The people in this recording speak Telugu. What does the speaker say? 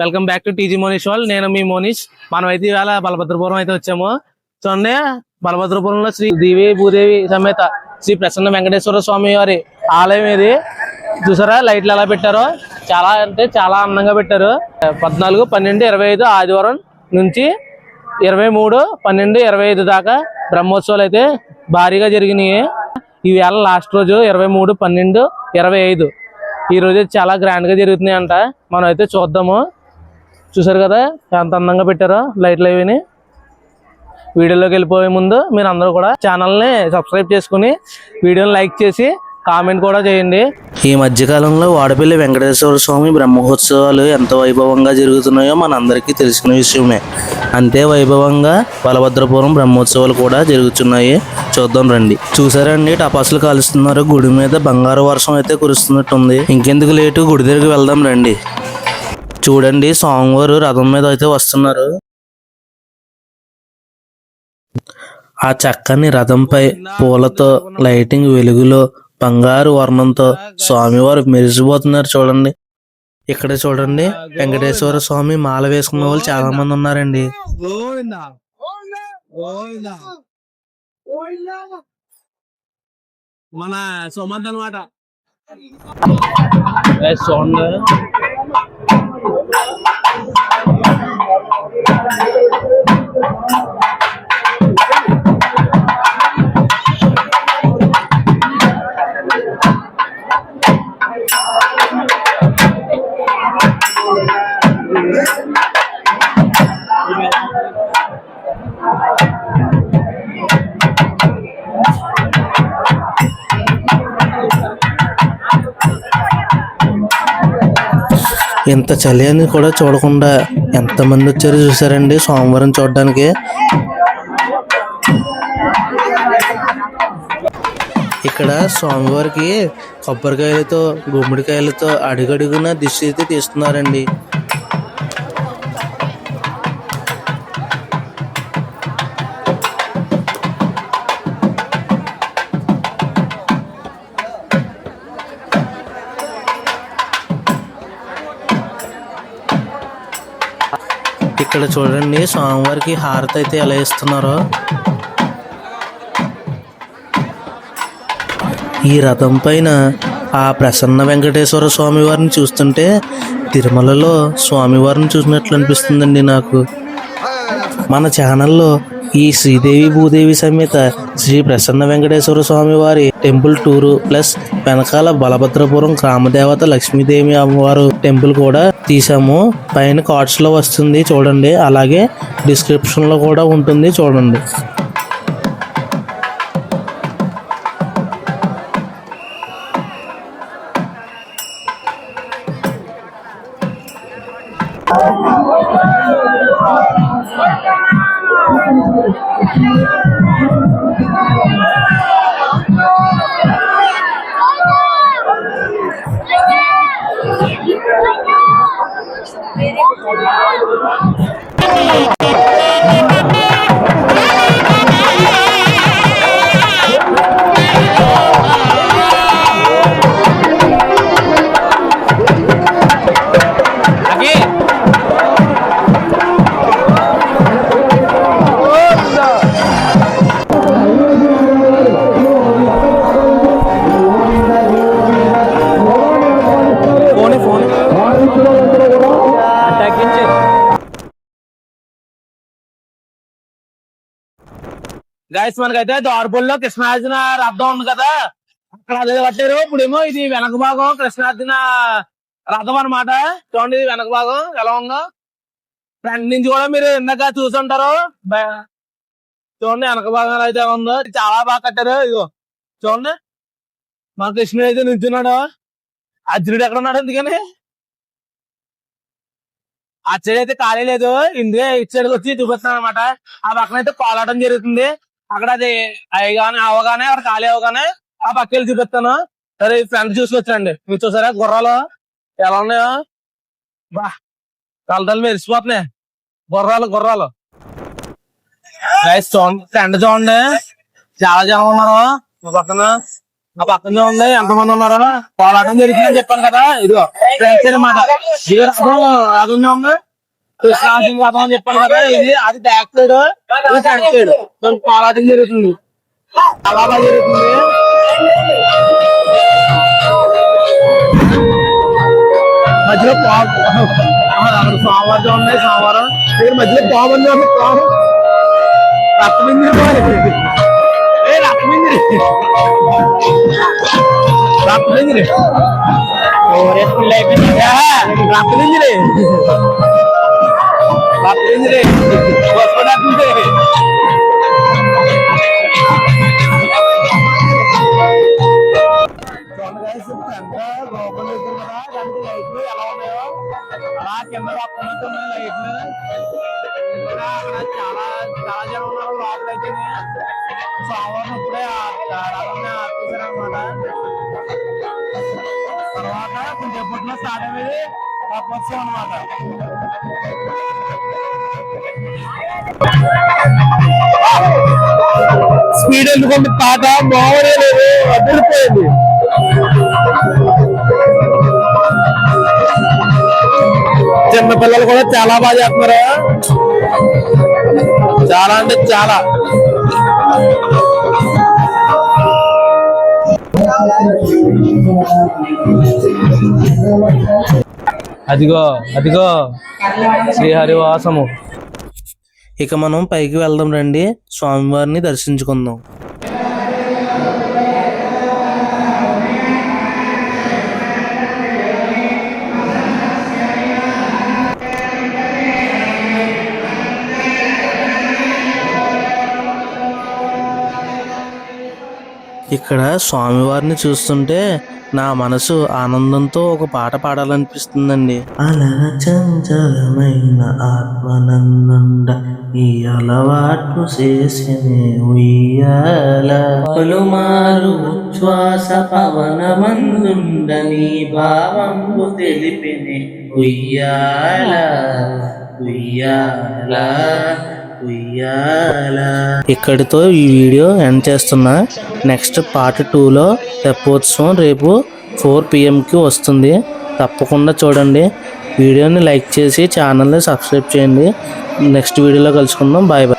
Welcome back to TG Monish వాళ్ళు నేను మీ మోనీష్. మనం అయితే ఇవాళ బలభద్రపురం అయితే వచ్చాము. చూడండి బలభద్రపురంలో శ్రీ దేవి భూదేవి సమేత శ్రీ ప్రసన్న వెంకటేశ్వర స్వామి వారి ఆలయం ఇది. చూసారా లైట్లు ఎలా పెట్టారో? చాలా అంటే చాలా అందంగా పెట్టారు. పద్నాలుగు పన్నెండు ఇరవై ఐదు ఆదివారం నుంచి ఇరవై మూడు పన్నెండు ఇరవై ఐదు దాకా బ్రహ్మోత్సవాలు అయితే భారీగా జరిగినాయి. ఈ వేళ లాస్ట్ రోజు ఇరవై మూడు పన్నెండు ఇరవై ఐదు. ఈ రోజు చాలా గ్రాండ్గా జరుగుతున్నాయి అంట మనం అయితే చూద్దాము. చూసారు కదా? ఎంత అందంగా పెట్టారో లైట్లు అవిని వీడియోలోకి వెళ్ళిపోయే ముందు మీరు అందరూ కూడా ఛానల్ని సబ్స్క్రైబ్ చేసుకుని వీడియోని లైక్ చేసి కామెంట్ కూడా చేయండి. ఈ మధ్యకాలంలో వాడపల్లి వెంకటేశ్వర స్వామి బ్రహ్మోత్సవాలు ఎంత వైభవంగా జరుగుతున్నాయో మనందరికీ తెలిసిన విషయమే. అంతే వైభవంగా బలభద్రపురం బ్రహ్మోత్సవాలు కూడా జరుగుతున్నాయి. చూద్దాం రండి. చూసారండి టపాసులు కాలుస్తున్నారు. గుడి మీద బంగారు వర్షం అయితే కురుస్తున్నట్టుంది. ఇంకెందుకు లేటు? గుడి దగ్గరికి వెళ్దాం రండి. చూడండి స్వామివారు రథం మీద అయితే వస్తున్నారు. ఆ చక్కని రథంపై పూలతో లైటింగ్ వెలుగులో బంగారు వర్ణంతో స్వామివారు మెరిసిపోతున్నారు చూడండి. ఇక్కడ చూడండి వెంకటేశ్వర స్వామి మాల వేసుకున్న వాళ్ళు చాలా మంది ఉన్నారండి. మన సోమంత్ అనమాట చూడండి. ఇంత చలి అని కూడా చూడకుండా ఎంతమంది వచ్చారో చూసారండి సోమవారం చూడడానికి. ఇక్కడ స్వామివారికి కొబ్బరికాయలతో గుమ్మడికాయలతో అడుగడుగున దిష్టి అయితే తీస్తున్నారండి. ఇక్కడ చూడండి స్వామివారికి హారతి అయితే ఎలా ఇస్తున్నారో. ఈ రథం పైన ఆ ప్రసన్న వెంకటేశ్వర స్వామి వారిని చూస్తుంటే తిరుమలలో స్వామివారిని చూసినట్లు అనిపిస్తుందండి నాకు. మన ఛానల్లో ఈ శ్రీదేవి భూదేవి సమేత శ్రీ ప్రసన్న వెంకటేశ్వర స్వామి వారి టెంపుల్ టూరు ప్లస్ వెనకాల బలభద్రపురం గ్రామదేవత లక్ష్మీదేవి అమ్మవారు టెంపుల్ కూడా తీసాము. పైన కార్డ్స్లో వస్తుంది చూడండి. అలాగే డిస్క్రిప్షన్లో కూడా ఉంటుంది చూడండి. అకి Oh, my God. గైస్ మనకైతే దోరపల్లిలో కృష్ణార్జున రథం ఉంది కదా. అక్కడ అదే కట్టారు ఇప్పుడేమో ఇది వెనక భాగం కృష్ణార్జున రథం అన్నమాట. చూడండి ఇది వెనక భాగం ఎలా ఉందో. ఫ్రంట్ నుంచి కూడా మీరు ఇందాక చూసుంటారు. చూడండి వెనక భాగం అయితే ఎలా ఉందో. చాలా బాగా కట్టారు. ఇదిగో చూడండి. మా కృష్ణుడు అయితే నిల్చున్నాడు. అర్జునుడు ఎక్కడ ఉన్నాడు ఎందుకని అటు సైడ్ అయితే ఖాళీ లేదు. ఇందుకే ఇటు సైడ్ వచ్చి చూపిస్తున్నాను అనమాట ఆ పక్కన అయితే కోలాటం జరుగుతుంది. అక్కడ అది అయ్యగానే అవగానే అక్కడ ఖాళీ అవగానే ఆ పక్క చూపిస్తాను. సరే ఫ్రెండ్ చూసుకొచ్చండి. మీరు చూసారా గుర్రాలు? ఎలా ఉన్నాయో? బా కలదలు మెరిసిపోతున్నాయి. గుర్రాలు గుర్రాలు. చూడండి ఫ్రెండ్ చూడండి. చాలా జనం ఉన్నారు. మా పక్కన. మా పక్కన చూడండి ఎంతమంది ఉన్నారో. పోరాటం జరుగుతుందని చెప్పాను కదా. ఇదిగో ఫ్రెండ్స్ అనమాట ఇది ఉంది. కృష్ణాసింగ్ రథం అని చెప్పాను కదా ఇది అది బ్యాక్ సైడ్ ఇది ఫ్రంట్ సైడ్ పోరాటం జరుగుతుంది చాలా బాగా జరుగుతుంది మధ్యలో పాము అక్కడ సోమవారం ఉన్నాయి సోమవారం ఇక్కడ మధ్యలో పాము ఉంది అక్కడ పాము రక్తమిందిరి పోవాలి ఏ రక్తమిందిరి రక్తమిందిరి రక్తమిందిరి రక్తమిందిరి వస్తున్నట్టుంది లోపల దగ్గర కదా అలా కింద పక్కనట్టు ఉన్నాయి లైట్లు అక్కడ చాలా చాలా జనం ఉన్నారు లోపల అయితే సోమవారం ఇప్పుడే రథంని ఆపేశారనమాట తర్వాత కొంచెం ఎప్పట్లో స్టార్ట్ అయ్యేది తప్పొచ్చు అనమాట స్పీడ్ ఎందుకుంటే తాత మామూలే లేదు. అదిరిపోయింది. చిన్న పిల్లలు కూడా చాలా బాగా చేస్తున్నారు? చాలా అంటే చాలా. అదిగో అదిగో. శ్రీహరివాసము ఇక మనం పైకి వెళ్దాం రండి. స్వామివారిని దర్శించుకుందాం. ఇక్కడ స్వామివారిని చూస్తుంటే నా మనసు ఆనందంతో ఒక పాట పాడాలనిపిస్తుందండి. అలా చంచలమైన ఆత్మనంద ఈ అలవాటు చేసినే ఉయ్యాల. పలుమారు ఉచ్ఛ్వాస పవనమందుండని భావంబు తెలిపిని ఉయ్యాల. ఉయ్యాల. ఇక్కడితో ఈ వీడియో ఎండ్ చేస్తున్నా. నెక్స్ట్ పార్ట్ టూలో తెప్పోత్సవం రేపు ఫోర్ పిఎంకి వస్తుంది. తప్పకుండా చూడండి. వీడియోని లైక్ చేసి ఛానల్ని సబ్స్క్రైబ్ చేయండి. నెక్స్ట్ వీడియోలో కలుసుకుందాం. Bye bye.